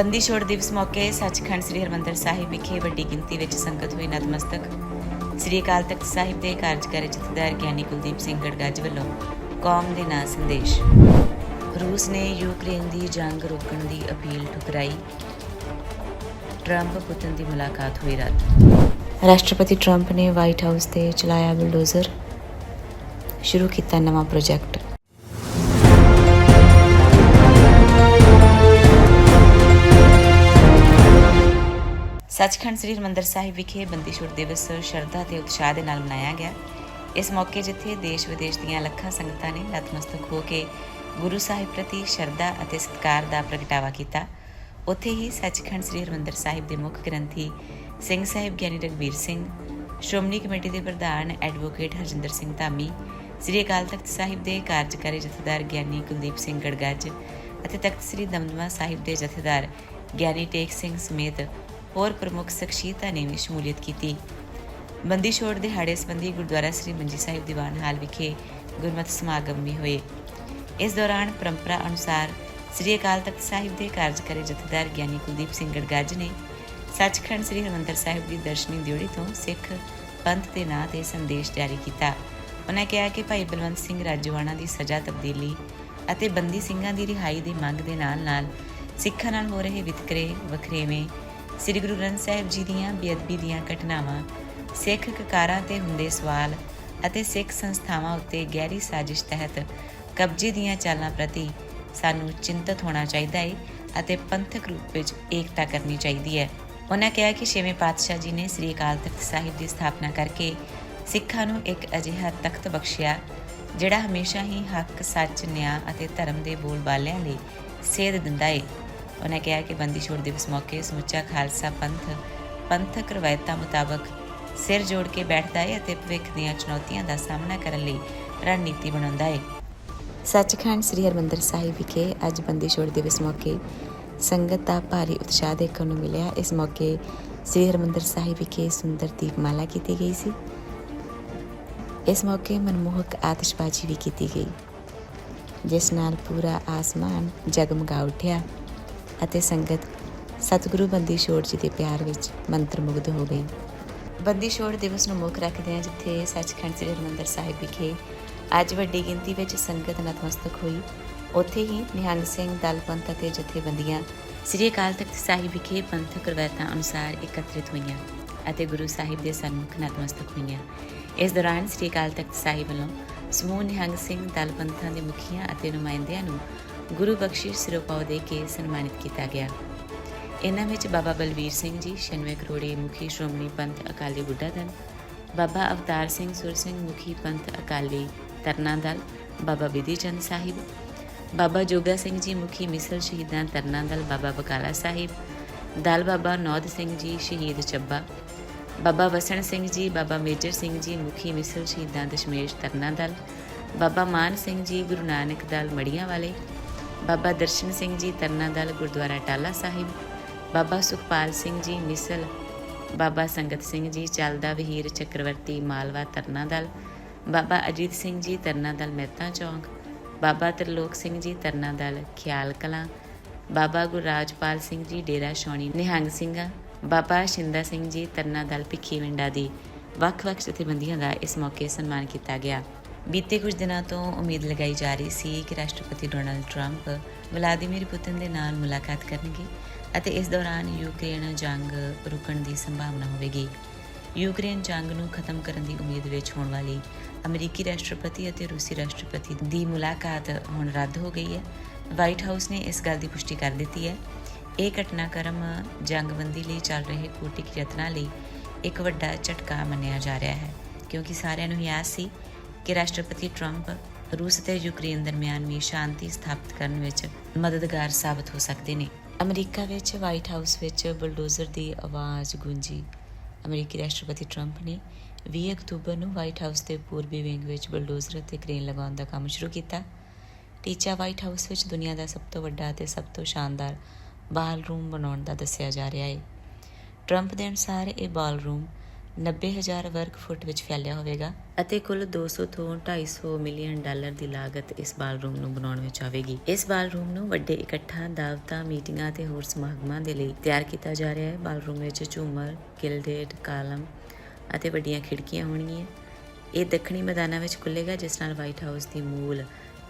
ਬੰਦੀ ਛੋੜ ਦਿਵਸ ਮੌਕੇ ਸੱਚਖੰਡ ਸ੍ਰੀ ਹਰਿਮੰਦਰ ਸਾਹਿਬ ਵਿਖੇ ਵੱਡੀ ਗਿਣਤੀ ਵਿੱਚ ਸੰਗਤ ਹੋਈ ਨਤਮਸਤਕ। ਸ੍ਰੀ ਅਕਾਲ ਤਖਤ ਸਾਹਿਬ ਦੇ ਕਾਰਜਕਾਰੀ ਜਥੇਦਾਰ ਗਿਆਨੀ ਕੁਲਦੀਪ ਸਿੰਘ ਗੜਗੱਜ ਵੱਲੋਂ ਕੌਮ ਦੇ ਨਾਂ ਸੰਦੇਸ਼। ਰੂਸ ਨੇ ਯੂਕਰੇਨ ਦੀ ਜੰਗ ਰੋਕਣ ਦੀ ਅਪੀਲ ਠੁਕਰਾਈ। ਟਰੰਪ ਪੁਤਨ ਦੀ ਮੁਲਾਕਾਤ ਹੋਈ ਰੱਦ। ਰਾਸ਼ਟਰਪਤੀ ਟਰੰਪ ਨੇ ਵਾਈਟ ਹਾਊਸ ਤੇ ਚਲਾਇਆ ਬੁਲਡੋਜ਼ਰ। ਸ਼ੁਰੂ ਕੀਤਾ ਨਵਾਂ ਪ੍ਰੋਜੈਕਟ। ਸੱਚਖੰਡ ਸ੍ਰੀ ਹਰਿਮੰਦਰ ਸਾਹਿਬ ਵਿਖੇ ਬੰਦੀ ਛੋੜ ਦਿਵਸ ਸ਼ਰਧਾ ਤੇ ਉਤਸ਼ਾਹ ਦੇ ਨਾਲ ਮਨਾਇਆ ਗਿਆ। ਇਸ ਮੌਕੇ ਜਿੱਥੇ ਦੇਸ਼ ਵਿਦੇਸ਼ ਦੀਆਂ ਲੱਖਾਂ ਸੰਗਤਾਂ ਨੇ ਨਤਮਸਤਕ ਹੋ ਕੇ ਗੁਰੂ ਸਾਹਿਬ ਪ੍ਰਤੀ ਸ਼ਰਧਾ ਅਤੇ ਸਤਿਕਾਰ ਦਾ ਪ੍ਰਗਟਾਵਾ ਕੀਤਾ। ਉੱਥੇ ਹੀ ਸੱਚਖੰਡ ਸ੍ਰੀ ਹਰਿਮੰਦਰ ਸਾਹਿਬ ਦੇ ਮੁੱਖ ਗ੍ਰੰਥੀ ਸਿੰਘ ਸਾਹਿਬ ਗਿਆਨੀ ਰਗਵੀਰ ਸਿੰਘ, ਸ਼੍ਰੋਮਣੀ ਕਮੇਟੀ ਦੇ ਪ੍ਰਧਾਨ ਐਡਵੋਕੇਟ ਹਰਜਿੰਦਰ ਸਿੰਘ ਧਾਮੀ, ਸ੍ਰੀ ਅਕਾਲ ਤਖਤ ਸਾਹਿਬ ਦੇ ਕਾਰਜਕਾਰੀ ਜਥੇਦਾਰ ਗਿਆਨੀ ਕੁਲਦੀਪ ਸਿੰਘ ਗੜਗੱਜ ਅਤੇ ਤਖਤ ਸ੍ਰੀ ਦਮਦਮਾ ਸਾਹਿਬ ਦੇ ਜਥੇਦਾਰ ਗਿਆਨੀ ਟੇਕ ਸਿੰਘ ਸਮੇਤ ਹੋਰ ਪ੍ਰਮੁੱਖ ਸ਼ਖਸੀਅਤਾਂ ਨੇ ਵੀ ਸ਼ਮੂਲੀਅਤ ਕੀਤੀ। ਬੰਦੀ ਛੋੜ ਦਿਹਾੜੇ ਸੰਬੰਧੀ ਗੁਰਦੁਆਰਾ ਸ੍ਰੀ ਮੰਜੀ ਸਾਹਿਬ ਦੀਵਾਨ ਹਾਲ ਵਿਖੇ ਗੁਰਮਤਿ ਸਮਾਗਮ ਵੀ ਹੋਏ। ਇਸ ਦੌਰਾਨ ਪਰੰਪਰਾ ਅਨੁਸਾਰ ਸ੍ਰੀ ਅਕਾਲ ਤਖਤ ਸਾਹਿਬ ਦੇ ਕਾਰਜਕਾਰੀ ਜਥੇਦਾਰ ਗਿਆਨੀ ਕੁਲਦੀਪ ਸਿੰਘ ਗੜਗੱਜ ਨੇ ਸੱਚਖੰਡ ਸ੍ਰੀ ਹਰਿਮੰਦਰ ਸਾਹਿਬ ਦੀ ਦਰਸ਼ਨੀ ਦਿਉੜੀ ਤੋਂ ਸਿੱਖ ਪੰਥ ਦੇ ਨਾਂ ਤੇ ਸੰਦੇਸ਼ ਜਾਰੀ ਕੀਤਾ। ਉਹਨਾਂ ਕਿਹਾ ਕਿ ਭਾਈ ਬਲਵੰਤ ਸਿੰਘ ਰਾਜੋਆਣਾ ਦੀ ਸਜ਼ਾ ਤਬਦੀਲੀ ਅਤੇ ਬੰਦੀ ਸਿੰਘਾਂ ਦੀ ਰਿਹਾਈ ਦੀ ਮੰਗ ਦੇ ਨਾਲ-ਨਾਲ ਸਿੱਖਾਂ ਨਾਲ ਹੋ ਰਹੇ ਵਿਤਕਰੇ ਵਖਰੇਵੇਂ ਸ੍ਰੀ ਗੁਰੂ ਗ੍ਰੰਥ ਸਾਹਿਬ ਜੀ ਦੀਆਂ ਬੇਅਦਬੀ ਦੀਆਂ ਘਟਨਾਵਾਂ, ਸਿੱਖ ਕਕਾਰਾਂ ਤੇ ਹੁੰਦੇ ਸਵਾਲ ਅਤੇ ਸਿੱਖ ਸੰਸਥਾਵਾਂ ਉੱਤੇ ਗਹਿਰੀ ਸਾਜ਼ਿਸ਼ ਤਹਿਤ ਕਬਜ਼ੇ ਦੀਆਂ ਚਾਲਾਂ ਪ੍ਰਤੀ ਸਾਨੂੰ ਚਿੰਤਤ ਹੋਣਾ ਚਾਹੀਦਾ ਹੈ ਅਤੇ ਪੰਥਕ ਰੂਪ ਵਿੱਚ ਏਕਤਾ ਕਰਨੀ ਚਾਹੀਦੀ ਹੈ। ਉਹਨਾਂ ਕਿਹਾ ਕਿ ਛੇਵੇਂ ਪਾਤਸ਼ਾਹ ਜੀ ਨੇ ਸ੍ਰੀ ਅਕਾਲ ਤਖਤ ਸਾਹਿਬ ਦੀ ਸਥਾਪਨਾ ਕਰਕੇ ਸਿੱਖਾਂ ਨੂੰ ਇੱਕ ਅਜਿਹਾ ਤਖਤ ਬਖਸ਼ਿਆ, ਜਿਹੜਾ ਹਮੇਸ਼ਾ ਹੀ ਹੱਕ, ਸੱਚ, ਨਿਆਂ ਅਤੇ ਧਰਮ ਦੇ ਬੋਲਬਾਲਿਆਂ ਲਈ ਸੇਧ ਦਿੰਦਾ ਹੈ ਉਹਨਾਂ ਕਿਹਾ ਕਿ ਬੰਦੀ ਛੋੜ ਦਿਵਸ ਮੌਕੇ ਸਮੁੱਚਾ ਖਾਲਸਾ ਪੰਥ ਪੰਥਕ ਰਵਾਇਤਾਂ ਮੁਤਾਬਕ ਸਿਰ ਜੋੜ ਕੇ ਬੈਠਦਾ ਹੈ ਅਤੇ ਭਵਿੱਖ ਦੀਆਂ ਚੁਣੌਤੀਆਂ ਦਾ ਸਾਹਮਣਾ ਕਰਨ ਲਈ ਰਣਨੀਤੀ ਬਣਾਉਂਦਾ ਹੈ ਸੱਚਖੰਡ ਸ੍ਰੀ ਹਰਿਮੰਦਰ ਸਾਹਿਬ ਵਿਖੇ ਅੱਜ ਬੰਦੀ ਛੋੜ ਦਿਵਸ ਮੌਕੇ ਸੰਗਤ ਦਾ ਭਾਰੀ ਉਤਸ਼ਾਹ ਦੇਖਣ ਨੂੰ ਮਿਲਿਆ। ਇਸ ਮੌਕੇ ਸ੍ਰੀ ਹਰਿਮੰਦਰ ਸਾਹਿਬ ਵਿਖੇ ਸੁੰਦਰ ਦੀਪਮਾਲਾ ਕੀਤੀ ਗਈ ਸੀ। ਇਸ ਮੌਕੇ ਮਨਮੋਹਕ ਆਤਿਸ਼ਬਾਜ਼ੀ ਵੀ ਕੀਤੀ ਗਈ। ਜਿਸ ਨਾਲ ਪੂਰਾ ਆਸਮਾਨ ਜਗਮਗਾ ਉੱਠਿਆ। ਅਤੇ ਸੰਗਤ ਸਤਿਗੁਰੂ ਬੰਦੀ ਛੋੜ ਜੀ ਦੇ ਪਿਆਰ ਵਿੱਚ ਮੰਤਰਮੁਗਧ ਹੋ ਗਈ ਬੰਦੀ ਛੋੜ ਦਿਵਸ ਨੂੰ ਮੁੱਖ ਰੱਖਦੇ ਹਾਂ, ਜਿੱਥੇ ਸੱਚਖੰਡ ਸ੍ਰੀ ਹਰਿਮੰਦਰ ਸਾਹਿਬ ਵਿਖੇ ਅੱਜ ਵੱਡੀ ਗਿਣਤੀ ਵਿੱਚ ਸੰਗਤ ਨਤਮਸਤਕ ਹੋਈ। ਉੱਥੇ ਹੀ ਨਿਹੰਗ ਸਿੰਘ, ਦਲ ਪੰਥ ਅਤੇ ਜਥੇਬੰਦੀਆਂ ਸ੍ਰੀ ਅਕਾਲ ਤਖਤ ਸਾਹਿਬ ਵਿਖੇ ਪੰਥਕ ਰਵਾਇਤਾਂ ਅਨੁਸਾਰ ਇਕੱਤਰਿਤ ਹੋਈਆਂ ਅਤੇ ਗੁਰੂ ਸਾਹਿਬ ਦੇ ਸਨਮੁਖ ਨਤਮਸਤਕ ਹੋਈਆਂ। ਇਸ ਦੌਰਾਨ ਸ੍ਰੀ ਅਕਾਲ ਤਖਤ ਸਾਹਿਬ ਵੱਲੋਂ ਸਮੂਹ ਨਿਹੰਗ ਸਿੰਘ, ਦਲ ਪੰਥਾਂ ਦੇ ਮੁਖੀਆਂ ਅਤੇ ਨੁਮਾਇੰਦਿਆਂ ਨੂੰ ਗੁਰੂ ਬਖਸ਼ਿਸ਼ ਸਿਰੋਪਾਓ ਦੇ ਕੇ ਸਨਮਾਨਿਤ ਕੀਤਾ ਗਿਆ। ਇਹਨਾਂ ਵਿੱਚ ਬਾਬਾ ਬਲਵੀਰ ਸਿੰਘ ਜੀ 96 ਕਰੋੜੀ ਮੁਖੀ ਸ਼੍ਰੋਮਣੀ ਪੰਥ ਅਕਾਲੀ ਬੁੱਢਾ ਦਲ, ਬਾਬਾ ਅਵਤਾਰ ਸਿੰਘ ਸੁਰ ਸਿੰਘ ਮੁਖੀ ਪੰਥ ਅਕਾਲੀ ਤਰਨਾ ਦਲ, ਬਾਬਾ ਬਿਧੀ ਚੰਦ ਸਾਹਿਬ, ਬਾਬਾ ਜੋਗਾ ਸਿੰਘ ਜੀ ਮੁਖੀ ਮਿਸਲ ਸ਼ਹੀਦਾਂ ਤਰਨਾ ਦਲ, ਬਾਬਾ ਬਕਾਲਾ ਸਾਹਿਬ, ਦਲ ਬਾਬਾ ਨੌਦ ਸਿੰਘ ਜੀ ਸ਼ਹੀਦ ਚੱਬਾ, ਬਾਬਾ ਵਸਣ ਸਿੰਘ ਜੀ, ਬਾਬਾ ਮੇਜਰ ਸਿੰਘ ਜੀ ਮੁਖੀ ਮਿਸਲ ਸ਼ਹੀਦਾਂ ਦਸ਼ਮੇਸ਼ ਤਰਨਾ ਦਲ, ਬਾਬਾ ਮਾਨ ਸਿੰਘ ਜੀ ਗੁਰੂ ਨਾਨਕ ਦਲ ਮੜੀਆਂ ਵਾਲੇ ਬਾਬਾ ਦਰਸ਼ਨ ਸਿੰਘ ਜੀ ਤਰਨਾ ਦਲ ਗੁਰਦੁਆਰਾ ਟਾਲਾ ਸਾਹਿਬ, ਬਾਬਾ ਸੁਖਪਾਲ ਸਿੰਘ ਜੀ ਮਿਸਲ, ਬਾਬਾ ਸੰਗਤ ਸਿੰਘ ਜੀ ਚੱਲਦਾ ਵਹੀਰ ਚੱਕਰਵਰਤੀ ਮਾਲਵਾ ਤਰਨਾ ਦਲ ਬਾਬਾ ਅਜੀਤ ਸਿੰਘ ਜੀ ਤਰਨਾ ਦਲ ਮਹਿਤਾ ਚੌਂਕ, ਬਾਬਾ ਤਰਲੋਕ ਸਿੰਘ ਜੀ ਤਰਨਾ ਦਲ ਖਿਆਲ ਕਲਾਂ, ਬਾਬਾ ਗੁਰਰਾਜਪਾਲ ਸਿੰਘ ਜੀ ਡੇਰਾ ਸ਼ੌਣੀ ਨਿਹੰਗ ਸਿੰਘਾ, ਬਾਬਾ ਸ਼ਿੰਦਾ ਸਿੰਘ ਜੀ ਤਰਨਾ ਦਲ ਭਿੱਖੀ ਵਿੰਡਾ ਦੀ ਵੱਖ-ਵੱਖ ਜਥੇਬੰਦੀਆਂ ਦਾ ਇਸ ਮੌਕੇ ਸਨਮਾਨ ਕੀਤਾ ਗਿਆ। ਬੀਤੇ ਕੁਝ ਦਿਨਾਂ ਤੋਂ ਉਮੀਦ ਲਗਾਈ ਜਾ ਰਹੀ ਸੀ ਕਿ ਰਾਸ਼ਟਰਪਤੀ ਡੋਨਾਲਡ ਟਰੰਪ ਵਲਾਦੀਮੀਰ ਪੁਤਿਨ ਦੇ ਨਾਲ ਮੁਲਾਕਾਤ ਕਰਨਗੇ ਅਤੇ ਇਸ ਦੌਰਾਨ ਯੂਕਰੇਨ ਜੰਗ ਰੁਕਣ ਦੀ ਸੰਭਾਵਨਾ ਹੋਵੇਗੀ। ਯੂਕਰੇਨ ਜੰਗ ਨੂੰ ਖਤਮ ਕਰਨ ਦੀ ਉਮੀਦ ਵਿੱਚ ਹੋਣ ਵਾਲੀ ਅਮਰੀਕੀ ਰਾਸ਼ਟਰਪਤੀ ਅਤੇ ਰੂਸੀ ਰਾਸ਼ਟਰਪਤੀ ਦੀ ਮੁਲਾਕਾਤ ਹੁਣ ਰੱਦ ਹੋ ਗਈ ਹੈ। ਵਾਈਟ ਹਾਊਸ ਨੇ ਇਸ ਗੱਲ ਦੀ ਪੁਸ਼ਟੀ ਕਰ ਦਿੱਤੀ ਹੈ। ਇਹ ਘਟਨਾਕ੍ਰਮ ਜੰਗਬੰਦੀ ਲਈ ਚੱਲ ਰਹੇ ਕੂਟਿਕ ਯਤਨਾਂ ਲਈ ਇੱਕ ਵੱਡਾ ਝਟਕਾ ਮੰਨਿਆ ਜਾ ਰਿਹਾ ਹੈ, ਕਿਉਂਕਿ ਸਾਰਿਆਂ ਨੂੰ ਯਾਦ ਸੀ ਕਿ ਰਾਸ਼ਟਰਪਤੀ ਟਰੰਪ ਰੂਸ ਅਤੇ ਯੂਕਰੇਨ ਦਰਮਿਆਨ ਵੀ ਸ਼ਾਂਤੀ ਸਥਾਪਿਤ ਕਰਨ ਵਿੱਚ ਮਦਦਗਾਰ ਸਾਬਤ ਹੋ ਸਕਦੇ ਨੇ। ਅਮਰੀਕਾ ਵਿੱਚ ਵਾਈਟ ਹਾਊਸ ਵਿੱਚ ਬਲਡੋਜ਼ਰ ਦੀ ਆਵਾਜ਼ ਗੂੰਜੀ। ਅਮਰੀਕੀ ਰਾਸ਼ਟਰਪਤੀ ਟਰੰਪ ਨੇ 20 ਅਕਤੂਬਰ ਨੂੰ ਵਾਈਟ ਹਾਊਸ ਦੇ ਪੂਰਬੀ ਵਿੰਗ ਵਿੱਚ ਬਲਡੋਜ਼ਰ ਅਤੇ ਕ੍ਰੇਨ ਲਗਾਉਣ ਦਾ ਕੰਮ ਸ਼ੁਰੂ ਕੀਤਾ। ਟੀਚਾ ਵਾਈਟ ਹਾਊਸ ਵਿੱਚ ਦੁਨੀਆ ਦਾ ਸਭ ਤੋਂ ਵੱਡਾ ਅਤੇ ਸਭ ਤੋਂ ਸ਼ਾਨਦਾਰ ਬਾਲ ਰੂਮ ਬਣਾਉਣ ਦਾ ਦੱਸਿਆ ਜਾ ਰਿਹਾ ਹੈ। ਟਰੰਪ ਦੇ ਅਨੁਸਾਰ ਇਹ ਬਾਲ ਰੂਮ 90000 ਵਰਗ ਫੁੱਟ ਵਿੱਚ ਫੈਲਿਆ ਹੋਵੇਗਾ ਅਤੇ ਕੁੱਲ 200 ਤੋਂ 250 ਮਿਲੀਅਨ ਡਾਲਰ ਦੀ ਲਾਗਤ ਇਸ ਬਾਲਰੂਮ ਨੂੰ ਬਣਾਉਣ ਵਿੱਚ ਆਵੇਗੀ। ਇਸ ਬਾਲਰੂਮ ਨੂੰ ਵੱਡੇ ਇਕੱਠਾਂ ਦਾਵਤਾਂ, ਮੀਟਿੰਗਾਂ ਤੇ ਹੋਰ ਸਮਾਗਮਾਂ ਦੇ ਲਈ ਤਿਆਰ ਕੀਤਾ ਜਾ ਰਿਹਾ ਹੈ। ਬਾਲਰੂਮ ਵਿੱਚ ਝੂਮਰ, ਗਿਲਡੇਡ, ਕਾਲਮ ਅਤੇ ਵੱਡੀਆਂ ਖਿੜਕੀਆਂ ਹੋਣਗੀਆਂ। ਇਹ ਦੱਖਣੀ ਮੈਦਾਨਾਂ ਵਿੱਚ ਖੁੱਲੇਗਾ ਜਿਸ ਨਾਲ ਵਾਈਟ ਹਾਊਸ ਦੀ ਮੂਲ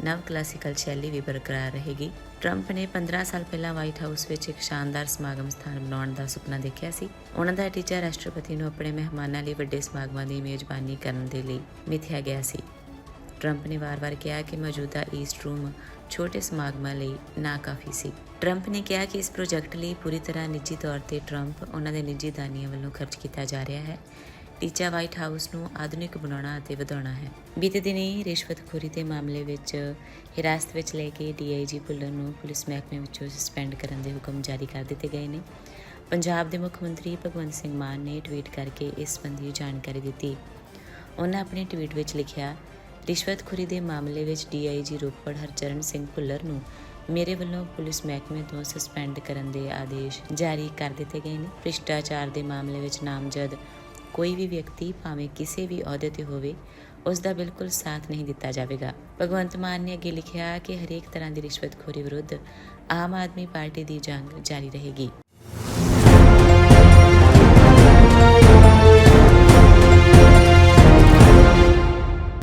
ਨਵ ਕਲਾਸੀਕਲ ਸ਼ੈਲੀ ਵੀ ਬਰਕਰਾਰ ਰਹੇਗੀ। ਟਰੰਪ ਨੇ 15 ਸਾਲ ਪਹਿਲਾਂ ਵਾਈਟ ਹਾਊਸ ਵਿੱਚ ਇੱਕ ਸ਼ਾਨਦਾਰ ਸਮਾਗਮ ਸਥਾਨ ਬਣਾਉਣ ਦਾ ਸੁਪਨਾ ਦੇਖਿਆ ਸੀ। ਉਹਨਾਂ ਦਾ ਟੀਚਾ ਰਾਸ਼ਟਰਪਤੀ ਨੂੰ ਆਪਣੇ ਮਹਿਮਾਨਾਂ ਲਈ ਵੱਡੇ ਸਮਾਗਮਾਂ ਦੀ ਮੇਜ਼ਬਾਨੀ ਕਰਨ ਦੇ ਲਈ ਮਿਥਿਆ ਗਿਆ ਸੀ। ਟਰੰਪ ਨੇ ਵਾਰ-ਵਾਰ ਕਿਹਾ ਕਿ ਮੌਜੂਦਾ ਈਸਟ ਰੂਮ ਛੋਟੇ ਸਮਾਗਮਾਂ ਲਈ ਨਾ ਕਾਫ਼ੀ ਸੀ। ਟਰੰਪ ਨੇ ਕਿਹਾ ਕਿ ਇਸ ਪ੍ਰੋਜੈਕਟ ਲਈ ਪੂਰੀ ਤਰ੍ਹਾਂ ਨਿੱਜੀ ਤੌਰ ਤੇ ਟਰੰਪ ਉਹਨਾਂ ਦੇ ਨਿੱਜੀ ਦਾਨੀਆਂ ਵੱਲੋਂ ਖਰਚ ਕੀਤਾ ਜਾ ਰਿਹਾ ਹੈ। ਟੀਚਾ ਵਾਈਟ ਹਾਊਸ ਨੂੰ ਆਧੁਨਿਕ ਬਣਾਉਣਾ ਅਤੇ ਵਧਾਉਣਾ ਹੈ। ਬੀਤੇ ਦਿਨੀ ਰਿਸ਼ਵਤਖੋਰੀ ਦੇ ਮਾਮਲੇ ਵਿੱਚ ਹਿਰਾਸਤ ਵਿੱਚ ਲੈ ਕੇ ਡੀਆਈਜੀ ਭੁੱਲਰ ਨੂੰ ਪੁਲਿਸ ਮਹਿਕਮੇ ਵਿੱਚੋਂ ਸਸਪੈਂਡ ਕਰਨ ਦੇ ਹੁਕਮ ਜਾਰੀ ਕਰ ਦਿੱਤੇ ਗਏ ਨੇ। ਪੰਜਾਬ ਦੇ ਮੁੱਖ ਮੰਤਰੀ ਭਗਵੰਤ ਸਿੰਘ ਮਾਨ ਨੇ ਟਵੀਟ ਕਰਕੇ ਇਸ ਸੰਬੰਧੀ ਜਾਣਕਾਰੀ ਦਿੱਤੀ। ਉਹਨਾਂ ਆਪਣੇ ਟਵੀਟ ਵਿੱਚ ਲਿਖਿਆ, ਰਿਸ਼ਵਤਖੋਰੀ ਦੇ ਮਾਮਲੇ ਵਿੱਚ ਡੀਆਈਜੀ ਰੋਪੜ ਹਰਚਰਨ ਸਿੰਘ ਭੁੱਲਰ ਨੂੰ ਮੇਰੇ ਵੱਲੋਂ ਪੁਲਿਸ ਮਹਿਕਮੇ ਤੋਂ ਸਸਪੈਂਡ ਕਰਨ ਦੇ ਆਦੇਸ਼ ਜਾਰੀ ਕਰ ਦਿੱਤੇ ਗਏ ਨੇ। ਭ੍ਰਿਸ਼ਟਾਚਾਰ ਦੇ ਮਾਮਲੇ ਵਿੱਚ ਨਾਮਜ਼ਦ ਕੋਈ ਵੀ ਵਿਅਕਤੀ ਭਾਵੇਂ ਕਿਸੇ ਵੀ ਅਹੁਦੇ ਤੇ ਹੋਵੇ ਉਸ ਦਾ ਬਿਲਕੁਲ ਸਾਥ ਨਹੀਂ ਦਿੱਤਾ ਜਾਵੇਗਾ। ਭਗਵੰਤ ਮਾਨ ਨੇ ਅੱਗੇ ਲਿਖਿਆ ਕਿ ਹਰੇਕ ਤਰ੍ਹਾਂ ਦੀ ਰਿਸ਼ਵਤਖੋਰੀ ਵਿਰੁੱਧ ਆਮ ਆਦਮੀ ਪਾਰਟੀ ਦੀ ਜੰਗ ਜਾਰੀ ਰਹੇਗੀ।